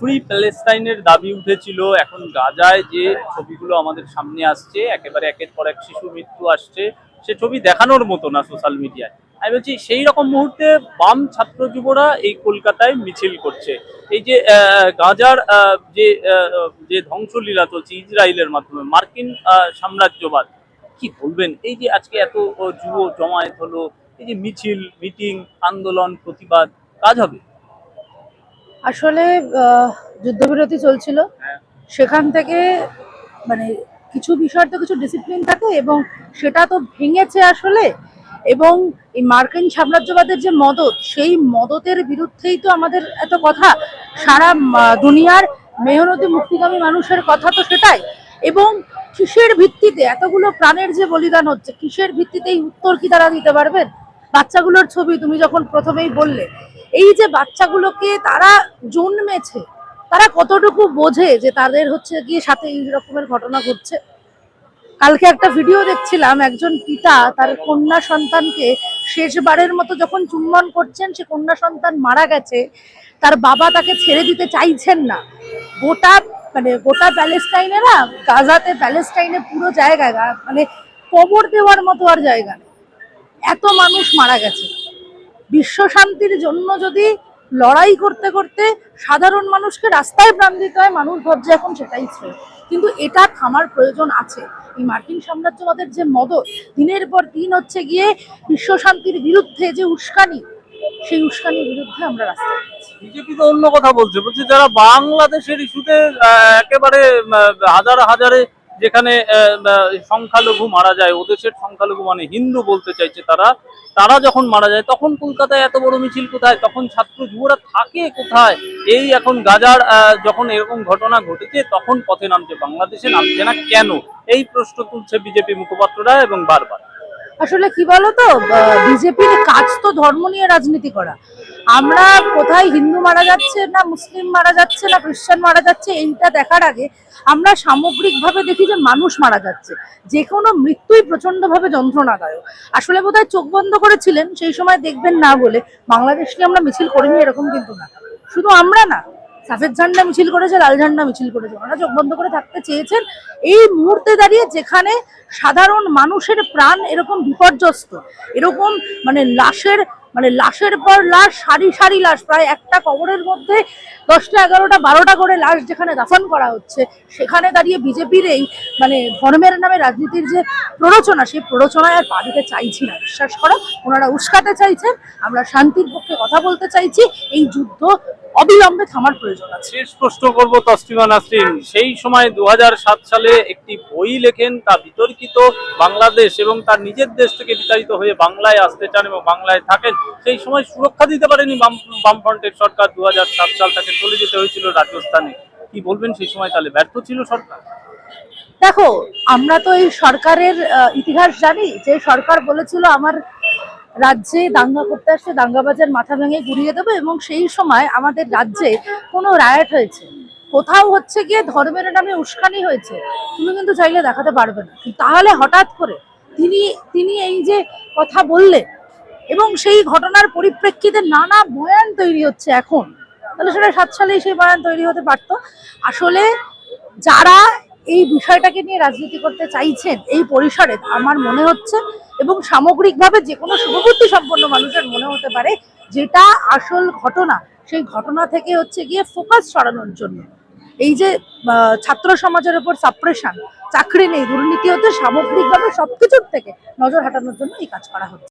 Free প্যালেস্টাইনের দাবি উঠেছিল। এখন গাজায় যে ছবিগুলো আমাদের সামনে আসছে, একেবারে একের পর এক শিশু মৃত্যু আসছে, সে ছবি দেখানোর মতো না সোশ্যাল মিডিয়ায়। আমি বলছি, সেই রকম মুহূর্তে বাম ছাত্র যুবরা এই কলকাতায় মিছিল করছে। এই যে গাজার যে যে ধ্বংসলীলা চলছে ইসরায়েলের মাধ্যমে, মার্কিন সাম্রাজ্যবাদ, কি বলবেন? এই যে আজকে এত যুব জমায়েত হলো, এই যে মিছিল, মিটিং, আন্দোলন, প্রতিবাদ, কাজ হবে? আসলে যুদ্ধবিরতি চলছিল। সেখান থেকে মানে কিছু বিষয় তো কিছু ডিসিপ্লিন থাকে এবং সেটা তো ভেঙেছে আসলে। এবং এই মার্কিন সাম্রাজ্যবাদের যে মদত, সেই মদতের বিরুদ্ধেই তো আমাদের এত কথা। সারা দুনিয়ার মেহনতি, মুক্তিগামী মানুষের কথা তো সেটাই। এবং কিসের ভিত্তিতে এতগুলো প্রাণের যে বলিদান হচ্ছে, কিসের ভিত্তিতে এই উত্তর কি তারা দিতে পারবেন? বাচ্চাগুলোর ছবি তুমি যখন প্রথমেই বললে এই যে বাচ্চাগুলোকে তারা জন্মেছে, তারা কতটুকু বোঝে যে তাদের হচ্ছে গিয়ে সাথে এই রকমের ঘটনা ঘটছে? কালকে একটা ভিডিও দেখছিলাম, একজন পিতা তার কন্যা সন্তানকে শেষবারের মতো যখন চুম্বন করছেন, সে কন্যা সন্তান মারা গেছে, তার বাবা তাকে ছেড়ে দিতে চাইছেন না। গোটা মানে গোটা প্যালেস্টাইনে না গাজাতে প্যালেস্টাইনে পুরো জায়গায় মানে কবর দেওয়ার মতো আর জায়গা এত মানুষ মারা গেছে। বিশ্ব শান্তির জন্য যদি লড়াই করতে করতে সাধারণ মানুষকে রাস্তায় প্রাণ দিতে হয়, মানুষ ভাবছে এখন সেটাই শ্রেয়। কিন্তু এটা থামার প্রয়োজন আছে। এই মার্কিন সাম্রাজ্যবাদের যে মদত, দিনের পর দিন হচ্ছে গিয়ে বিশ্ব শান্তির বিরুদ্ধে যে উস্কানি, সেই উস্কানির বিরুদ্ধে আমরা রাস্তায়। বিজেপি তো অন্য কথা বলছে। বলছে যারা বাংলাদেশের ইস্যুতে একেবারে হাজার হাজারে যেখানে সংখ্যালঘু মারা যায়, ওদেশের সংখ্যালঘু মানে হিন্দু বলতে চাইছে তারা তারা যখন মারা যায়, তখন কলকাতায় এত বড় মিছিল কোথায়? তখন ছাত্র যুবরা থাকে কোথায়? এই এখন গাজার যখন এরকম ঘটনা ঘটেছে, তখন পথে নামছে, বাংলাদেশে নামছে না কেন? এই প্রশ্ন তুলছে বিজেপি মুখপাত্ররা এবং বারবার। আসলে কি বলতো? বিজেপির কাজ তো ধর্ম নিয়ে রাজনীতি করা। আমরা কোথায় হিন্দু মারা যাচ্ছে না মুসলিম মারা যাচ্ছে না খ্রিস্টান মারা যাচ্ছে, এইটা দেখার আগে আমরা সামগ্রিকভাবে দেখি যে মানুষ মারা যাচ্ছে। যে কোনো মৃত্যুই প্রচন্ডভাবে যন্ত্রণাদায়ক। আসলে বোধহয় চোখ বন্ধ করেছিলেন, সেই সময় দেখবেন না বলে। বাংলাদেশ নিয়ে আমরা মিছিল করিনি? এরকম কিন্তু না। শুধু আমরা না, সাফেদ ঝান্ডা মিছিল করেছে, লাল ঝান্ডা মিছিল করেছে। ওনারা চোখ বন্ধ করে থাকতে চেয়েছেন। এই মুহূর্তে দাঁড়িয়ে যেখানে সাধারণ মানুষের প্রাণ এরকম বিপর্যস্ত, এরকম মানে লাশের মানে লাশের পর লাশ, সারি সারি লাশ, প্রায় একটা কবরের মধ্যে দশটা এগারোটা, বারোটা করে লাশ যেখানে দাফন করা হচ্ছে, সেখানে দাঁড়িয়ে বিজেপির এই মানে ধর্মের নামে রাজনীতির যে প্ররোচনা, সেই প্ররোচনায় আর পা দিতে চাইছি না, বিশ্বাস করো। ওনারা উস্কাতে চাইছেন, আমরা শান্তির পক্ষে কথা বলতে চাইছি। এই যুদ্ধ অবিলম্বে থামার প্রয়োজন আছে। শেষ প্রশ্ন করব তসলিমা নাসরিন। সেই সময় দুহাজার সাত সালে একটি বই লেখেন তা বিতর্কিত বাংলাদেশ এবং তার নিজের দেশ থেকে বিতাড়িত হয়ে বাংলায় আসতে চান এবং বাংলায় থাকেন। সেই সময় সুরক্ষা দিতে পারেনি বাম বামফ্রন্টের সরকার। দু হাজার সাত সাল তাকে চলে যেতে হয়েছিল রাজস্থানে। কি বলবেন সেই সময়? তাহলে ব্যর্থ ছিল সরকার। দেখো আমরা তো এই সরকারের ইতিহাস জানি। যে সরকার বলেছিল আমার রাজ্যে দাঙ্গা করতে আসছে দাঙ্গাবাজের মাথা ভেঙে ঘুরিয়ে দেবে এবং সেই সময় আমাদের রাজ্যে কোনো রায়ট হয়েছে। কোথাও হচ্ছে গিয়ে ধর্মের নামে উস্কানি হয়েছে, তুমি কিন্তু চাইলে দেখাতে পারবে না। তাহলে হঠাৎ করে তিনি তিনি এই যে কথা বললেন এবং সেই ঘটনার পরিপ্রেক্ষিতে নানা বয়ান তৈরি হচ্ছে এখন। তাহলে সেটা সাত সালেই সেই বয়ান তৈরি হতে পারতো। আসলে যারা এই বিষয়টাকে নিয়ে রাজনীতি করতে চাইছেন এই পরিসরে আমার মনে হচ্ছে এবং সামগ্রিকভাবে যে কোনো শুভবুদ্ধি সম্পন্ন মানুষের মনে হতে পারে যেটা আসল ঘটনা, সেই ঘটনা থেকে হচ্ছে গিয়ে ফোকাস সরানোর জন্য। এই যে ছাত্র সমাজের উপর সাপ্রেশন চাকরি নেই, দুর্নীতি হতে সামগ্রিকভাবে সবকিছুর থেকে নজর হাঁটানোর জন্য এই কাজ করা হচ্ছে।